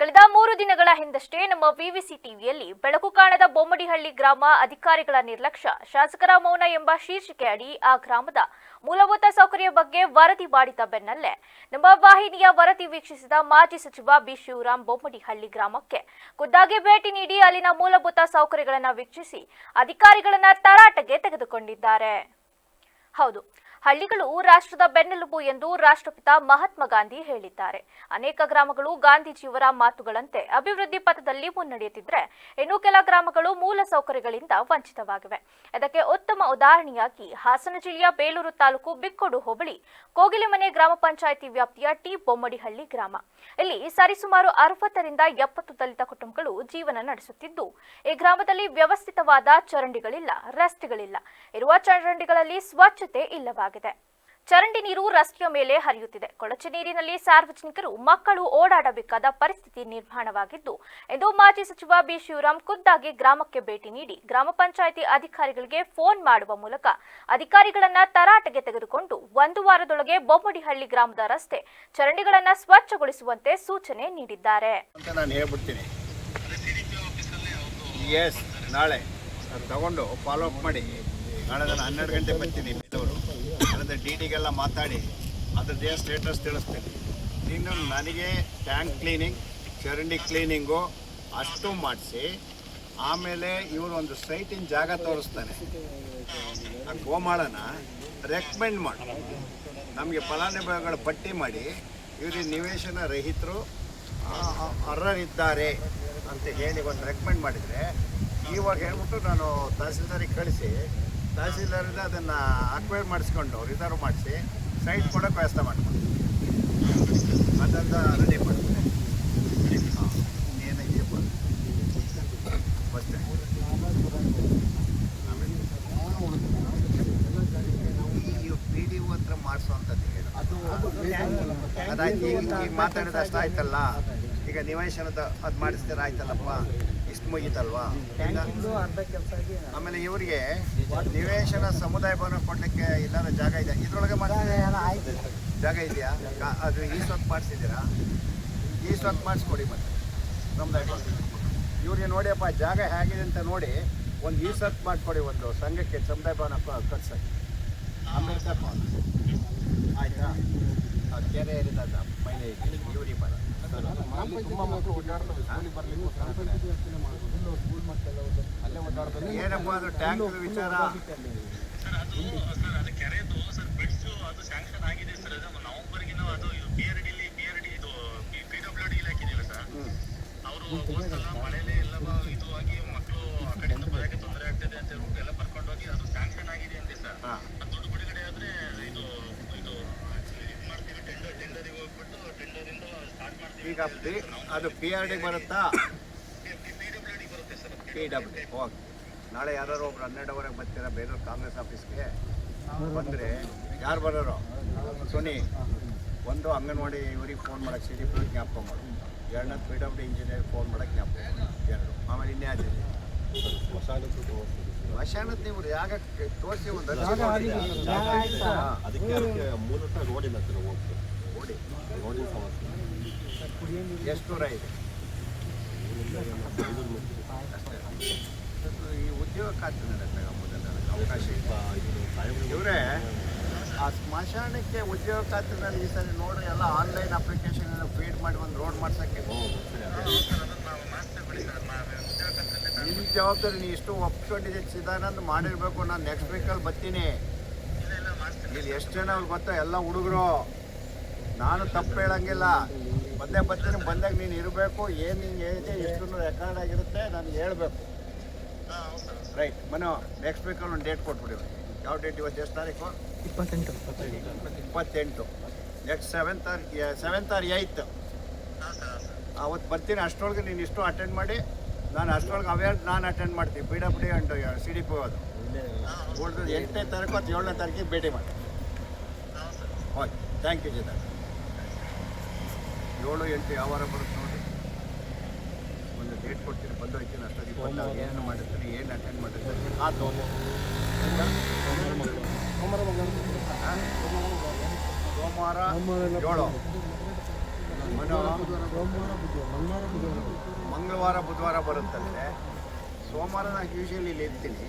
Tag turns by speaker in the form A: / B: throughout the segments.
A: ಕಳೆದ ಮೂರು ದಿನಗಳ ಹಿಂದಷ್ಟೇ ನಮ್ಮ ವಿವಿಸಿ ಟಿವಿಯಲ್ಲಿ ಬೆಳಕು ಕಾಣದ ಬೊಮ್ಮಡಿಹಳ್ಳಿ ಗ್ರಾಮ ಅಧಿಕಾರಿಗಳ ನಿರ್ಲಕ್ಷ್ಯ. ಶಾಸಕರ ಮೌನ ಎಂಬ ಶೀರ್ಷಿಕೆ ಅಡಿ ಆ ಗ್ರಾಮದ ಮೂಲಭೂತ ಸೌಕರ್ಯ ಬಗ್ಗೆ ವರದಿ ಮಾಡಿದ ಬೆನ್ನಲ್ಲೇ ನಮ್ಮ ವಾಹಿನಿಯ ವರದಿ ವೀಕ್ಷಿಸಿದ ಮಾಜಿ ಸಚಿವ ಬಿ ಶಿವರಾಮ್ ಬೊಮ್ಮಡಿಹಳ್ಳಿ ಗ್ರಾಮಕ್ಕೆ ಖುದ್ದಾಗಿ ಭೇಟಿ ನೀಡಿ ಅಲ್ಲಿನ ಮೂಲಭೂತ ಸೌಕರ್ಯಗಳನ್ನು ವೀಕ್ಷಿಸಿ ಅಧಿಕಾರಿಗಳನ್ನ ತರಾಟೆಗೆ ತೆಗೆದುಕೊಂಡಿದ್ದಾರೆ. ಹೌದು ಹಳ್ಳಿಗಳು ರಾಷ್ಟ್ರದ ಬೆನ್ನೆಲುಬು ಎಂದು ರಾಷ್ಟ್ರಪಿತ ಮಹಾತ್ಮ ಗಾಂಧಿ ಹೇಳಿದ್ದಾರೆ. ಅನೇಕ ಗ್ರಾಮಗಳು ಗಾಂಧೀಜಿಯವರ ಮಾತುಗಳಂತೆ ಅಭಿವೃದ್ಧಿ ಪಥದಲ್ಲಿ ಮುನ್ನಡೆಯುತ್ತಿದ್ರೆ ಇನ್ನು ಕೆಲ ಗ್ರಾಮಗಳು ಮೂಲ ಸೌಕರ್ಯಗಳಿಂದ ವಂಚಿತವಾಗಿವೆ. ಇದಕ್ಕೆ ಉತ್ತಮ ಉದಾಹರಣೆಯಾಗಿ ಹಾಸನ ಜಿಲ್ಲೆಯ ಬೇಲೂರು ತಾಲೂಕು ಬಿಕ್ಕೋಡು ಹೋಬಳಿ, ಕೋಗಿಲೆಮನೆ ಗ್ರಾಮ ಪಂಚಾಯಿತಿ ವ್ಯಾಪ್ತಿಯ ಟಿ ಬೊಮ್ಮಡಿಹಳ್ಳಿ ಗ್ರಾಮ. ಇಲ್ಲಿ ಸರಿಸುಮಾರು ಅರವತ್ತರಿಂದ ಎಪ್ಪತ್ತು ದಲಿತ ಕುಟುಂಬಗಳು ಜೀವನ ನಡೆಸುತ್ತಿದ್ದು, ಈ ಗ್ರಾಮದಲ್ಲಿ ವ್ಯವಸ್ಥಿತವಾದ ಚರಂಡಿಗಳಿಲ್ಲ, ರಸ್ತೆಗಳಿಲ್ಲ. ಇರುವ ಚರಂಡಿಗಳಲ್ಲಿ ಸ್ವಚ್ಛತೆ ಇಲ್ಲವಾಗಿದೆ. ಚರಂಡಿ ನೀರು ರಸ್ತೆಯ ಮೇಲೆ ಹರಿಯುತ್ತಿದೆ. ಕೊಳಚೆ ನೀರಿನಲ್ಲಿ ಸಾರ್ವಜನಿಕರು, ಮಕ್ಕಳು ಓಡಾಡಬೇಕಾದ ಪರಿಸ್ಥಿತಿ ನಿರ್ಮಾಣವಾಗಿದ್ದು, ಎಂದು ಮಾಜಿ ಸಚಿವ ಬಿ. ಶಿವರಾಮ್ ಖುದ್ದಾಗಿ ಗ್ರಾಮಕ್ಕೆ ಭೇಟಿ ನೀಡಿ ಗ್ರಾಮ ಪಂಚಾಯಿತಿ ಅಧಿಕಾರಿಗಳಿಗೆ ಫೋನ್ ಮಾಡುವ ಮೂಲಕ ಅಧಿಕಾರಿಗಳನ್ನ ತರಾಟೆಗೆ ತೆಗೆದುಕೊಂಡು ಒಂದು ವಾರದೊಳಗೆ ಬೊಮ್ಮಡಿಹಳ್ಳಿ ಗ್ರಾಮದ ರಸ್ತೆ ಚರಂಡಿಗಳನ್ನ ಸ್ವಚ್ಛಗೊಳಿಸುವಂತೆ ಸೂಚನೆ ನೀಡಿದ್ದಾರೆ.
B: ನಾಳೆ. ತಗೊಂಡು ಫಾಲೋ ಮಾಡಿ. ನಾಳೆ ನಾನು ಹನ್ನೆರಡು ಗಂಟೆ ಬರ್ತೀನಿ. ಡಿ ಡಿಗೆಲ್ಲ ಮಾತಾಡಿ ಅದ್ರದ್ದು ಸ್ಟೇಟಸ್ ತಿಳಿಸ್ತೀನಿ. ನೀನು ನನಗೆ ಟ್ಯಾಂಕ್ ಕ್ಲೀನಿಂಗ್ ಚರಂಡಿ ಕ್ಲೀನಿಂಗು ಅಷ್ಟು ಮಾಡಿಸಿ, ಆಮೇಲೆ ಇವರು ಒಂದು ಸೈಟಿನ ಜಾಗ ತೋರಿಸ್ತಾನೆ. ಆ ಗೋಮಾಳನ ರೆಕಮೆಂಡ್ ಮಾಡು. ನಮಗೆ ಫಲಾನುಭವಿಗಳ ಪಟ್ಟಿ ಮಾಡಿ ಇವರು ನಿವೇಶನ ರಹಿತರು ಅರ್ಹರಿದ್ದಾರೆ ಅಂತ ಹೇಳಿ ಒಂದು ರೆಕಮೆಂಡ್ ಮಾಡಿದರೆ, ಇವಾಗ ಹೇಳ್ಬಿಟ್ಟು ನಾನು ತಹಸೀಲ್ದಾರಿಗೆ ಕಳಿಸಿ ತಹಸೀಲ್ದಾರಿಂದ ಅದನ್ನು ಅಕ್ವೈರ್ ಮಾಡಿಸ್ಕೊಂಡು ರಿಸರ್ವ್ ಮಾಡಿಸಿ ಸೈಟ್ ಕೊಡೋಕೆ ವ್ಯವಸ್ಥೆ ಮಾಡ್ಕೊಂಡು. ಅದನ್ನು ರೆಡಿ ಹಾಂ ಏನೈತೆ ಫಸ್ಟ್ ಈ ಪಿ ಡಿ ಒ ಹತ್ರ ಮಾಡಿಸುವಂಥದ್ದು ಅದಾಯ್ತು ಈಗ ಈಗ ಮಾತಾಡಿದಷ್ಟು ಆಯ್ತಲ್ಲ. ಈಗ ನಿವೇಶನದ ಅದು ಮಾಡಿಸ್ತೀರ ಆಯ್ತಲ್ಲಪ್ಪ? ಮುಗೀತಲ್ವಾ? ಈಗ ಆಮೇಲೆ ಇವರಿಗೆ ನಿವೇಶನ ಸಮುದಾಯ ಭವನ ಕೊಡ್ಲಿಕ್ಕೆ ಇಲ್ಲಾಂದ್ರೆ ಜಾಗ ಇದೆ ಇದ್ರೊಳಗೆ ಮಾಡ್ತಾರೆ ಜಾಗ ಇದೆಯಾ? ಅದು ಈ ಸ್ವತ್ತು ಮಾಡಿಸಿದ್ದೀರಾ? ಈ ಸ್ವತ್ತು ಮಾಡಿಸ್ಕೊಡಿ ಮತ್ತೆ. ಸಮುದಾಯ ಇವ್ರಿಗೆ ನೋಡಿಯಪ್ಪ ಜಾಗ ಹೇಗಿದೆ ಅಂತ ನೋಡಿ ಒಂದು ಈ ಸ್ವತ್ತು ಮಾಡಿಕೊಡಿ ಒಂದು ಸಂಘಕ್ಕೆ ಸಮುದಾಯ ಭವನ ಕಟ್ಸಕ್ಕೆ. ಅಂಬೇಡ್ಕರ್ ಭವನ. ಆಯ್ತಾ? ಅದು ಕೆರೆ ಏರಿದ ಮಹಿಳೆ ಇವ್ರಿಗೆ ಬರ ಏನಪ್ಪ ಅದು ಟ್ಯಾಂಕ್ ವಿಚಾರ
C: ಸರ್ ಅದು ಸರ್ ಅದು ಕೆರೆದು ಸರ್ ಬೆಡ್ಸು ಅದು ಸ್ಯಾಂಕ್ಷನ್ ಆಗಿದೆ ಸರ್ ಅದು ನವೆಂಬರ್ಗಿನ ಅದು P R D P R D ಇದು ಪಿ ಡಬ್ಲ್ಯೂ ಡಿ ಇಲಾಖೆದಿಲ್ಲ ಸರ್. ಅವರು ಹೋದ್ಸಲ ಮಳೆಲೆ ಎಲ್ಲ ಇದು ಆಗಿ ಮಕ್ಕಳು ಆ ಕಡೆಯಿಂದ ಬರೋಕ್ಕೆ ತೊಂದರೆ ಆಗ್ತದೆ ಅಂತ ಹೇಳ್ಬಿಟ್ಟು ಎಲ್ಲ ಕರ್ಕೊಂಡು ಹೋಗಿ ಅದು ಸ್ಯಾಂಕ್ಷನ್ ಆಗಿದೆ ಅಂತೆ ಸರ್
B: ಹಾ.
C: ಅದು ದುಡ್ಡು ಬಿಡುಗಡೆ ಆದ್ರೆ ಇದು ಇದು ಇದು ಮಾಡ್ತೀವಿ ಟೆಂಡರ್ ಟೆಂಡರಿಗೆ ಹೋಗ್ಬಿಟ್ಟು ಟೆಂಡರಿಂದ
B: ಪಿ- ಅದು ಪಿ ಆರ್ ಡಿ ಬರುತ್ತಾ?
C: ಪಿ ಡಬ್ಲ್ಯೂ
B: ಓಕೆ ನಾಳೆ ಯಾರು ಒಬ್ರು ಹನ್ನೆರಡುವರೆಗೆ ಬರ್ತೀರಾ? ಬೇಲೂರು ಕಾಂಗ್ರೆಸ್ ಆಫೀಸ್ಗೆ? ಬಂದರೆ ಯಾರು ಬರೋರು? ಸುನಿ. ಒಂದು ಅಂಗನವಾಡಿ ಇವ್ರಿಗೆ ಫೋನ್ ಮಾಡಕ್ಕೆ ಸಿ ಡಿ ಪಿ ಜ್ಞಾಪಕ ಮಾಡು. ಎರಡನೇ ಪಿ ಡಬ್ಲ್ಯೂ ಇಂಜಿನಿಯರ್ ಫೋನ್ ಮಾಡಕ್ಕೆ ಜ್ಞಾಪಕ ಮಾಡು. ಎರಡು. ಆಮೇಲೆ ಇನ್ಯಾರು ಮಶಾನದ ನೀವು ಯಾಗ ತೋರಿಸಿ ಒಂದು.
D: ಅದಕ್ಕೆ ಮೂಲತಃ ರೋಡಿಲ್ಲ ಸರ್ ಹೋಗ್ತೀವಿ
B: ರೋಡಿ
D: ರೋಡಿನ ಸಮಸ್ಯೆ.
B: ಎಷ್ಟು ದೂರ ಇದೆ? ಈ ಉದ್ಯೋಗ ಖಾತೆ ಅವಕಾಶ ಇದೆ. ಇವರೇ ಆ ಸ್ಮಶಾನಕ್ಕೆ ಉದ್ಯೋಗ ಖಾತ್ರಿನಲ್ಲಿ ಈ ಸರಿ ನೋಡ್ರಿ ಎಲ್ಲ ಆನ್ಲೈನ್ ಅಪ್ಲಿಕೇಶನ್ ಎಲ್ಲ ಫೀಡ್ ಮಾಡಿ ಒಂದು ರೋಡ್ ಮಾಡ್ಸಕ್ಕೆ. ನಿಮ್ ಜವಾಬ್ದಾರಿ ನೀ ಇಷ್ಟು ಒಪ್ಕೊಂಡಿದ್ದೆ ಸಿದ್ಧಾನಂದ್ ಮಾಡಿರ್ಬೇಕು, ನಾನು ನೆಕ್ಸ್ಟ್ ವೀಕಲ್ಲಿ ಬರ್ತೀನಿ.
C: ಇಲ್ಲ
B: ಎಷ್ಟು ಜನ ಗೊತ್ತಾ? ಎಲ್ಲ ಹುಡುಗರು. ನಾನು ತಪ್ಪು ಹೇಳಂಗಿಲ್ಲ. ಬಂದೇ ಬರ್ತೀನಿ ಬಂದಾಗ ನೀನು ಇರಬೇಕು ಏನು ನೀನು ಹೇಳಿದೆ ಎಷ್ಟು ರೆಕಾರ್ಡ್ ಆಗಿರುತ್ತೆ ನಾನು ಹೇಳಬೇಕು. ರೈಟ್ ಮನೋ ನೆಕ್ಸ್ಟ್ ವೀಕಲ್ಲಿ ಒಂದು ಡೇಟ್ ಕೊಟ್ಬಿಡಿ. ಯಾವ ಡೇಟ್ ಇವತ್ತು ಎಷ್ಟು ತಾರೀಕು? ಇಪ್ಪತ್ತೆಂಟು ಇಪ್ಪತ್ತೆಂಟು. Next seventh or seventh or eighth ಅವತ್ತು ಬರ್ತೀನಿ ಅಷ್ಟರೊಳಗೆ ನೀನು ಇಷ್ಟು ಅಟೆಂಡ್ ಮಾಡಿ ನಾನು ಅಷ್ಟರೊಳಗೆ ಅವೇರ್ ನಾನು ಅಟೆಂಡ್ ಮಾಡ್ತೀನಿ P W D and C D P ಅದು ಎಂಟನೇ ತಾರೀಕು ಮತ್ತು ಏಳನೇ ತಾರೀಕಿಗೆ ಭೇಟಿ ಮಾಡಿ. ಓಕೆ ಥ್ಯಾಂಕ್ ಯು ಜಿತಾ ಏಳು ಎಂಟು ಯಾವಾರ ಬರುತ್ತೆ ನೋಡಿ. ಒಂದು ಡೇಟ್ ಕೊಡ್ತೀನಿ ಬಂದು ಹೋಗ್ತೀನಿ ಅಷ್ಟೊಂದು ಇಪ್ಪತ್ತಾರು ಏನು ಮಾಡಿರ್ತೀನಿ ಏನು ಅಟೆಂಡ್ ಆ ಆತು ಸೋಮವಾರ. ಏಳು. ಮಂಗಳವಾರ ಬುಧವಾರ ಬರುತ್ತಂದರೆ ಸೋಮವಾರ ನಾನು ಯೂಶಲಿ ಇಲ್ಲಿ ಇರ್ತೀನಿ.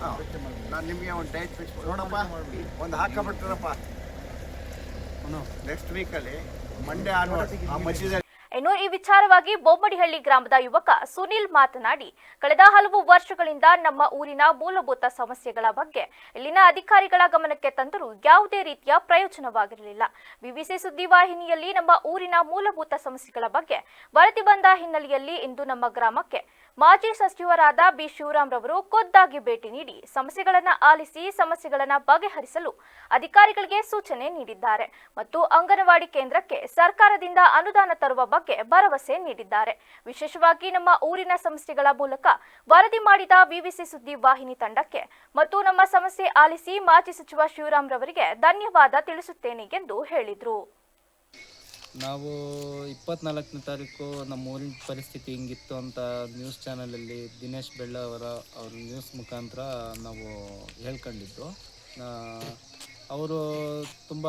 B: ಹಾಂ ನಾನು ನಿಮಗೆ ಒಂದು ಡೇಟ್ ಫಿಕ್ಸ್ ನೋಡಪ್ಪ ಒಂದು ಹಾಕಬಿಟ್ರಪ್ಪ. ನೆಕ್ಸ್ಟ್ ವೀಕಲ್ಲಿ ಮಂಡೇ ಆನ್ವರ್ಡ್ ಆ ಮಧ್ಯದಲ್ಲಿ.
A: ಇನ್ನು ಈ ವಿಚಾರವಾಗಿ ಬೊಮ್ಮಡಿಹಳ್ಳಿ ಗ್ರಾಮದ ಯುವಕ ಸುನಿಲ್ ಮಾತನಾಡಿ, ಕಳೆದ ಹಲವು ವರ್ಷಗಳಿಂದ ನಮ್ಮ ಊರಿನ ಮೂಲಭೂತ ಸಮಸ್ಯೆಗಳ ಬಗ್ಗೆ ಇಲ್ಲಿನ ಅಧಿಕಾರಿಗಳ ಗಮನಕ್ಕೆ ತಂದರೂ ಯಾವುದೇ ರೀತಿಯ ಪ್ರಯೋಜನವಾಗಿರಲಿಲ್ಲ. ಬಿಬಿಸಿ ಸುದ್ದಿವಾಹಿನಿಯಲ್ಲಿ ನಮ್ಮ ಊರಿನ ಮೂಲಭೂತ ಸಮಸ್ಯೆಗಳ ಬಗ್ಗೆ ವರದಿ ಬಂದ ಹಿನ್ನೆಲೆಯಲ್ಲಿ ಇಂದು ನಮ್ಮ ಗ್ರಾಮಕ್ಕೆ ಮಾಜಿ ಸಚಿವರಾದ ಬಿ ಶಿವರಾಮ್ ರವರು ಖುದ್ದಾಗಿ ಭೇಟಿ ನೀಡಿ ಸಮಸ್ಯೆಗಳನ್ನು ಆಲಿಸಿ ಸಮಸ್ಯೆಗಳನ್ನು ಬಗೆಹರಿಸಲು ಅಧಿಕಾರಿಗಳಿಗೆ ಸೂಚನೆ ನೀಡಿದ್ದಾರೆ ಮತ್ತು ಅಂಗನವಾಡಿ ಕೇಂದ್ರಕ್ಕೆ ಸರ್ಕಾರದಿಂದ ಅನುದಾನ ತರುವ ಬಗ್ಗೆ ಭರವಸೆ ನೀಡಿದ್ದಾರೆ. ವಿಶೇಷವಾಗಿ ನಮ್ಮ ಊರಿನ ಸಮಸ್ಯೆಗಳ ಮೂಲಕ ವರದಿ ಮಾಡಿದ ಬಿಬಿಸಿ ಸುದ್ದಿ ವಾಹಿನಿ ತಂಡಕ್ಕೆ ಮತ್ತು ನಮ್ಮ ಸಮಸ್ಯೆ ಆಲಿಸಿ ಮಾಜಿ ಸಚಿವ ಶಿವರಾಮ್ ರವರಿಗೆ ಧನ್ಯವಾದ ತಿಳಿಸುತ್ತೇನೆ ಎಂದು ಹೇಳಿದರು.
E: ನಾವು ಇಪ್ಪತ್ನಾಲ್ಕನೇ ತಾರೀಕು ನಮ್ಮ ಊರಿನ ಪರಿಸ್ಥಿತಿ ಹಿಂಗಿತ್ತು ಅಂತ ನ್ಯೂಸ್ ಚಾನಲಲ್ಲಿ ದಿನೇಶ್ ಬೆಳ್ಳ ಅವರ, ಅವ್ರ ನ್ಯೂಸ್ ಮುಖಾಂತರ ನಾವು ಹೇಳ್ಕೊಂಡಿದ್ದು. ಅವರು ತುಂಬ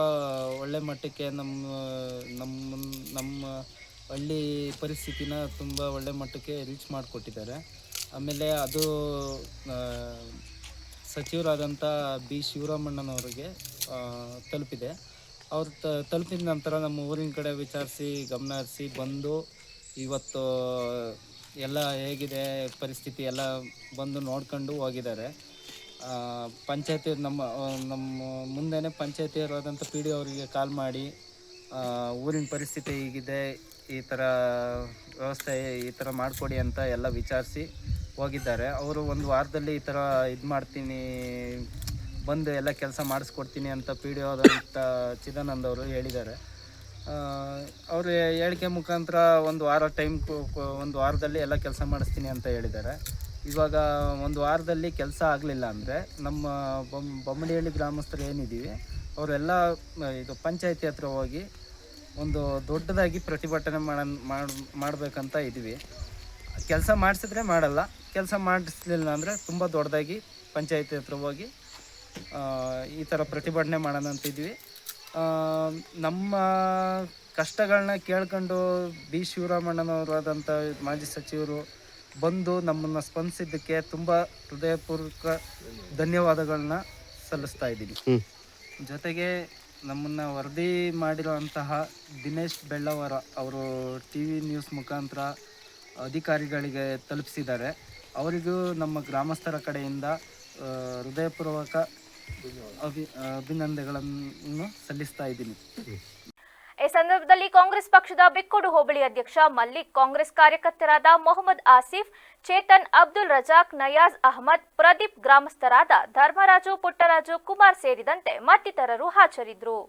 E: ಒಳ್ಳೆ ಮಟ್ಟಕ್ಕೆ ನಮ್ಮ ನಮ್ಮ ನಮ್ಮ ಹಳ್ಳಿ ಪರಿಸ್ಥಿತಿನ ತುಂಬ ಒಳ್ಳೆ ಮಟ್ಟಕ್ಕೆ ರೀಚ್ ಮಾಡಿಕೊಟ್ಟಿದ್ದಾರೆ. ಆಮೇಲೆ ಅದು ಸಚಿವರಾದಂಥ ಬಿ ಶಿವರಾಮಣ್ಣನವರಿಗೆ ತಲುಪಿದೆ. ಅವ್ರು ತ, ತಲುಪಿದ ನಂತರ ನಮ್ಮ ಊರಿನ ಕಡೆ ವಿಚಾರಿಸಿ ಗಮನ ಹರಿಸಿ ಬಂದು ಇವತ್ತು ಎಲ್ಲ ಹೇಗಿದೆ, ಪರಿಸ್ಥಿತಿ ಎಲ್ಲ ಬಂದು ನೋಡ್ಕೊಂಡು ಹೋಗಿದ್ದಾರೆ. ಪಂಚಾಯತಿ, ನಮ್ಮ ನಮ್ಮ ಮುಂದೆನೇ ಪಂಚಾಯತಿಯವರಾದಂಥ ಪಿ ಡಿ ಅವರಿಗೆ ಕಾಲ್ ಮಾಡಿ ಊರಿನ ಪರಿಸ್ಥಿತಿ ಹೀಗಿದೆ, ಈ ಥರ ವ್ಯವಸ್ಥೆ ಈ ಥರ ಮಾಡಿಕೊಡಿ ಅಂತ ಎಲ್ಲ ವಿಚಾರಿಸಿ ಹೋಗಿದ್ದಾರೆ. ಅವರು ಒಂದು ವಾರದಲ್ಲಿ ಈ ಥರ ಇದು ಮಾಡ್ತೀನಿ ಬಂದು ಎಲ್ಲ ಕೆಲಸ ಮಾಡಿಸ್ಕೊಡ್ತೀನಿ ಅಂತ ಪಿ ಡಿ ಆದಂಥ ಚಿದಾನಂದ್ ಅವರು ಹೇಳಿದ್ದಾರೆ. ಅವರು ಹೇಳಿಕೆ ಮುಖಾಂತರ ಒಂದು ವಾರ ಟೈಮ್ ಒಂದು ವಾರದಲ್ಲಿ ಎಲ್ಲ ಕೆಲಸ ಮಾಡಿಸ್ತೀನಿ ಅಂತ ಹೇಳಿದ್ದಾರೆ. ಇವಾಗ ಒಂದು ವಾರದಲ್ಲಿ ಕೆಲಸ ಆಗಲಿಲ್ಲ ಅಂದರೆ ನಮ್ಮ ಬೊಮ್, ಬೊಮ್ಮಡಿಹಳ್ಳಿ ಗ್ರಾಮಸ್ಥರು ಏನಿದ್ದೀವಿ, ಅವರೆಲ್ಲ, ಇದು ಪಂಚಾಯತಿ ಹತ್ರ ಹೋಗಿ ಒಂದು ದೊಡ್ಡದಾಗಿ ಪ್ರತಿಭಟನೆ ಮಾಡ, ಮಾಡಬೇಕಂತ ಇದ್ದೀವಿ. ಕೆಲಸ ಮಾಡಿಸಿದ್ರೆ ಮಾಡಲ್ಲ, ಕೆಲಸ ಮಾಡಿಸ್ಲಿಲ್ಲ ಅಂದರೆ ತುಂಬ ದೊಡ್ಡದಾಗಿ ಪಂಚಾಯತಿ ಹತ್ರ ಹೋಗಿ ಈ ಥರ ಪ್ರತಿಭಟನೆ ಮಾಡೋಣ ಅಂತಿದ್ವಿ. ನಮ್ಮ ಕಷ್ಟಗಳನ್ನ ಕೇಳ್ಕೊಂಡು ಬಿ. ಶಿವರಾಮಣ್ಣನವರಾದಂಥ ಮಾಜಿ ಸಚಿವರು ಬಂದು ನಮ್ಮನ್ನು ಸ್ಪಂದಿಸಿದ್ದಕ್ಕೆ ತುಂಬ ಹೃದಯಪೂರ್ವಕ ಧನ್ಯವಾದಗಳನ್ನ ಸಲ್ಲಿಸ್ತಾ ಇದ್ದೀನಿ ಜೊತೆಗೆ ನಮ್ಮನ್ನು ವರದಿ ಮಾಡಿರುವಂತಹ ದಿನೇಶ್ ಬೆಳ್ಳವರ ಅವರು ಟಿ ವಿ ನ್ಯೂಸ್ ಮುಖಾಂತರ ಅಧಿಕಾರಿಗಳಿಗೆ ತಲುಪಿಸಿದ್ದಾರೆ. ಅವರಿಗೂ ನಮ್ಮ ಗ್ರಾಮಸ್ಥರ ಕಡೆಯಿಂದ ಹೃದಯಪೂರ್ವಕ ಅಭಿ ಅಭಿನಂದನೆಗಳನ್ನು ಸಲ್ಲಿಸ್ತಾ ಇದ್ದೀನಿ.
A: ಈ ಸಂದರ್ಭದಲ್ಲಿ ಕಾಂಗ್ರೆಸ್ ಪಕ್ಷದ ಬಿಕ್ಕೋಡು ಹೋಬಳಿ ಅಧ್ಯಕ್ಷ, ಮಲ್ಲಿಕ್ ಕಾಂಗ್ರೆಸ್ ಕಾರ್ಯಕರ್ತರಾದ ಮೊಹಮ್ಮದ್ ಆಸಿಫ್, ಚೇತನ್ ಅಬ್ದುಲ್ ರಜಾಕ್, ನಯಾಜ್ ಅಹಮದ್, ಪ್ರದೀಪ್ ಗ್ರಾಮಸ್ಥರಾದ ಧರ್ಮರಾಜು ಪುಟ್ಟರಾಜು ಕುಮಾರ್ ಸೇರಿದಂತೆ ಮತ್ತಿತರರು ಹಾಜರಿದ್ದರು